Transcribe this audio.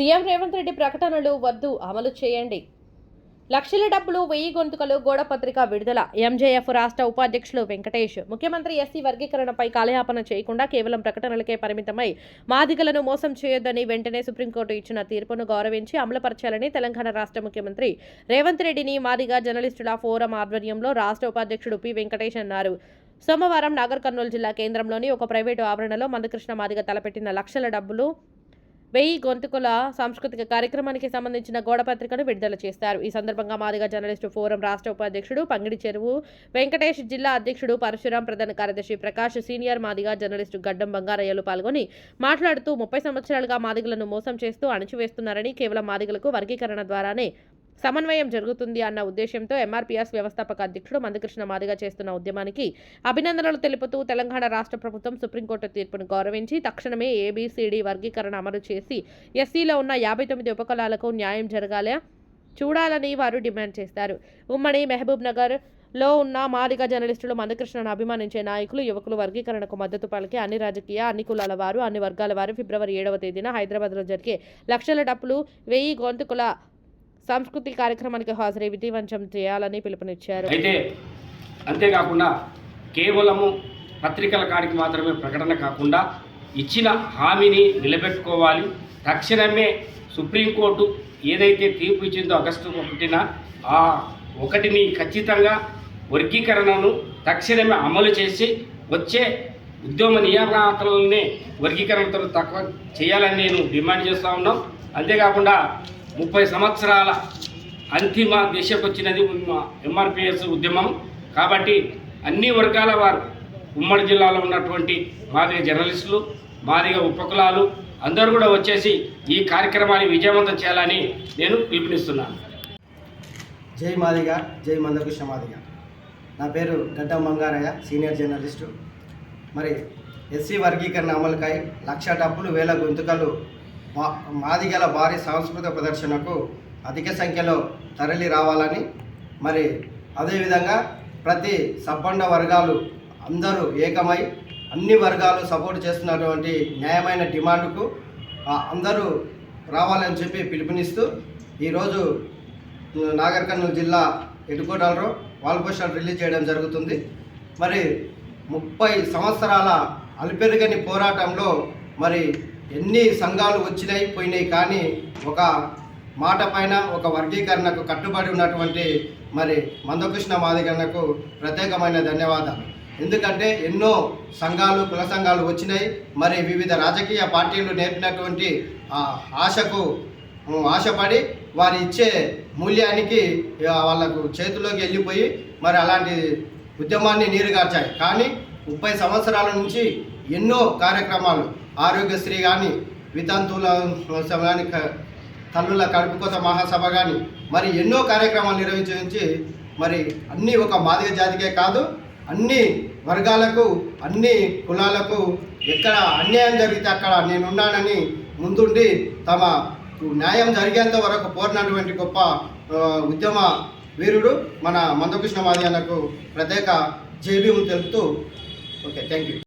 CM Revanth Reddy ప్రకటనలు వద్దు అమలు చేయండి. లక్షల డబ్బులు వెయ్యి గొంతుకలు గోడపత్రిక విడుదల. ఎంజేఎఫ్ రాష్ట్ర ఉపాధ్యక్షులు వెంకటేష్ ముఖ్యమంత్రి ఎస్సీ వర్గీకరణపై కాలయాపన చేయకుండా కేవలం ప్రకటనలకే పరిమితమై మాదిగలను మోసం చేయొద్దని వెంటనే సుప్రీంకోర్టు ఇచ్చిన తీర్పును గౌరవించి అమలుపరచాలని తెలంగాణ రాష్ట్ర ముఖ్యమంత్రి రేవంత్ రెడ్డిని మాదిగ జర్నలిస్టుల ఫోరం ఆధ్వర్యంలో రాష్ట్ర ఉపాధ్యక్షుడు పి. వెంకటేష్ అన్నారు. సోమవారం నాగర్ కర్నూలు జిల్లా కేంద్రంలోని ఒక ప్రైవేటు ఆవరణలో మందకృష్ణ మాదిగ తలపెట్టిన లక్షల డబ్బులు వెయ్యి గొంతుకుల సాంస్కృతిక కార్యక్రమానికి సంబంధించిన గోడపత్రికను విడుదల చేస్తారు. ఈ సందర్భంగా మాదిగ జర్నలిస్టు ఫోరం రాష్ట్ర ఉపాధ్యక్షుడు పంగిడి చెరువు వెంకటేష్ జిల్లా అధ్యక్షుడు పరశురాం ప్రధాన కార్యదర్శి ప్రకాష్ సీనియర్ మాదిగ జర్నలిస్టు గడ్డం బంగారయ్యలు పాల్గొని మాట్లాడుతూ ముప్పై సంవత్సరాలుగా మాదిగలను మోసం చేస్తూ అణచివేస్తున్నారని కేవలం మాదిగలకు వర్గీకరణ ద్వారానే సమన్వయం జరుగుతుంది అన్న ఉద్దేశంతో ఎంఆర్పీఎస్ వ్యవస్థాపక అధ్యక్షుడు మందకృష్ణ మాదిగ చేస్తున్న ఉద్యమానికి అభినందనలు తెలుపుతూ తెలంగాణ రాష్ట్ర ప్రభుత్వం సుప్రీంకోర్టు తీర్పును గౌరవించి తక్షణమే ఏబీసీడీ వర్గీకరణ అమలు చేసి ఎస్సీలో ఉన్న యాభై తొమ్మిది ఉపకులాలకు న్యాయం జరగాల చూడాలని వారు డిమాండ్ చేస్తారు. ఉమ్మడి మహబూబ్ నగర్లో ఉన్న మాదిగ జర్నలిస్టులు మందకృష్ణను అభిమానించే నాయకులు యువకులు వర్గీకరణకు మద్దతు పలికి అన్ని రాజకీయ అన్ని కులాల వారు అన్ని వర్గాల వారు ఫిబ్రవరి ఏడవ తేదీన హైదరాబాద్లో జరిగే లక్షల డప్పులు వెయ్యి గొంతుకుల సాంస్కృతిక కార్యక్రమానికి హాజరై విధివంచం చేయాలని పిలుపునిచ్చారు. అయితే అంతేకాకుండా కేవలము పత్రికల కాడికి మాత్రమే ప్రకటన కాకుండా ఇచ్చిన హామీని నిలబెట్టుకోవాలి. తక్షణమే సుప్రీంకోర్టు ఏదైతే తీర్పు ఇచ్చిందో ఆగస్టు ఒకటిన ఆ ఒకటిని ఖచ్చితంగా వర్గీకరణను తక్షణమే అమలు చేసి వచ్చే ఉద్యమ నియామకాలనే వర్గీకరణతో తక్కువ చేయాలని నేను డిమాండ్ చేస్తూ ఉన్నాం. అంతేకాకుండా ముప్పై సంవత్సరాల అంతిమ దిశకు వచ్చినది ఎంఆర్పిఎస్ ఉద్యమం. కాబట్టి అన్ని వర్గాల వారు ఉమ్మడి జిల్లాలో ఉన్నటువంటి మాదిగ జర్నలిస్టులు మాదిగ ఉపకులాలు అందరూ కూడా వచ్చేసి ఈ కార్యక్రమాన్ని విజయవంతం చేయాలని నేను పిలుపునిస్తున్నాను. జై మాదిగ జై మందకృష్ణ మాదిగ. నా పేరు గడ్డ మంగారయ్య సీనియర్ జర్నలిస్టు. మరి ఎస్సీ వర్గీకరణ అమలుకై లక్ష డబ్బులు వేల గొంతుకలు మాదిగల భారీ సాంస్కృతిక ప్రదర్శనకు అధిక సంఖ్యలో తరలి రావాలని మరి అదేవిధంగా ప్రతి సబ్బండ వర్గాలు అందరూ ఏకమై అన్ని వర్గాలు సపోర్ట్ చేస్తున్నటువంటి న్యాయమైన డిమాండ్కు అందరూ రావాలని చెప్పి పిలుపునిస్తూ ఈరోజు నాగర్ కర్నూలు జిల్లా ఎటుకోటలో వాల్ పోస్టర్ రిలీజ్ చేయడం జరుగుతుంది. మరి ముప్పై సంవత్సరాల అలిపెరుగని పోరాటంలో మరి ఎన్ని సంఘాలు వచ్చినాయి పోయినాయి కానీ ఒక మాట పైన ఒక వర్గీకరణకు కట్టుబడి ఉన్నటువంటి మరి మందకృష్ణ మాదిగన్నకు ప్రత్యేకమైన ధన్యవాదాలు. ఎందుకంటే ఎన్నో సంఘాలు కుల సంఘాలు వచ్చినాయి మరి వివిధ రాజకీయ పార్టీలు నేర్పినటువంటి ఆ ఆశకు ఆశపడి వారు ఇచ్చే మూల్యానికి వాళ్ళకు చేతిలోకి వెళ్ళిపోయి మరి అలాంటి ఉద్యమాన్ని నీరుగార్చాయి. కానీ ముప్పై సంవత్సరాల నుంచి ఎన్నో కార్యక్రమాలు. ఆరోగ్యశ్రీ కానీ వితంతువుల కానీ తల్లుల కడుపు కోసం మహాసభ కానీ మరి ఎన్నో కార్యక్రమాలు నిర్వహించి మరి అన్నీ ఒక మాదిగ జాతికే కాదు అన్ని వర్గాలకు అన్ని కులాలకు ఎక్కడ అన్యాయం జరిగితే అక్కడ నేనున్నానని ముందుండి తమ న్యాయం జరిగేంత వరకు పోరినటువంటి గొప్ప ఉద్యమ వీరుడు మన మందకృష్ణ మాది ప్రత్యేక జేబీ తెలుపుతూ ಓಕೆ ಥ್ಯಾಂಕ್ ಯು